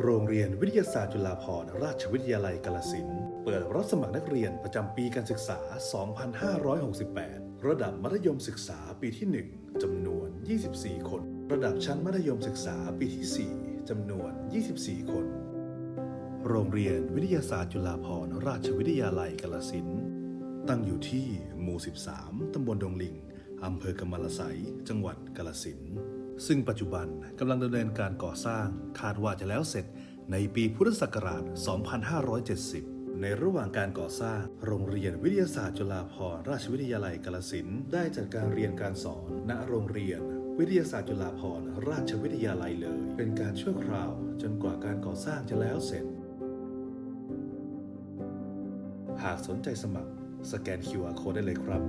โรงเรียนวิทยาศาสตร์จุฬาภรณราชวิทยาลัยกาลสินเปิดรับสมัครนักเรียนประจำปีการศึกษา 2568 ระดับมัธยมศึกษาปีที่ 1 จำนวน 24 คน ระดับชั้นมัธยมศึกษาปีที่ 4 จำนวน 24 คน โรงเรียนวิทยาศาสตร์จุฬาภรณราชวิทยาลัยกาลสินตั้งอยู่ที่หมู่ 13 ตำบลดงลิง อำเภอกำมะละไส จังหวัดกาลสิน ซึ่งปัจจุบันกำลังดำเนินการก่อสร้างคาดว่าจะแล้วเสร็จในปีพุทธศักราช 2570 ในระหว่างการก่อสร้าง โรงเรียนวิทยาศาสตร์จุฬาภรณราชวิทยาลัยกาลสินได้จัดการเรียนการสอน ณโรงเรียน วิทยาศาสตร์จุฬาภรณราชวิทยาลัยเลย เป็นการชั่วคราวจนกว่าการก่อสร้างจะแล้วเสร็จ หากสนใจสมัคร สแกน QR Code ได้เลยครับ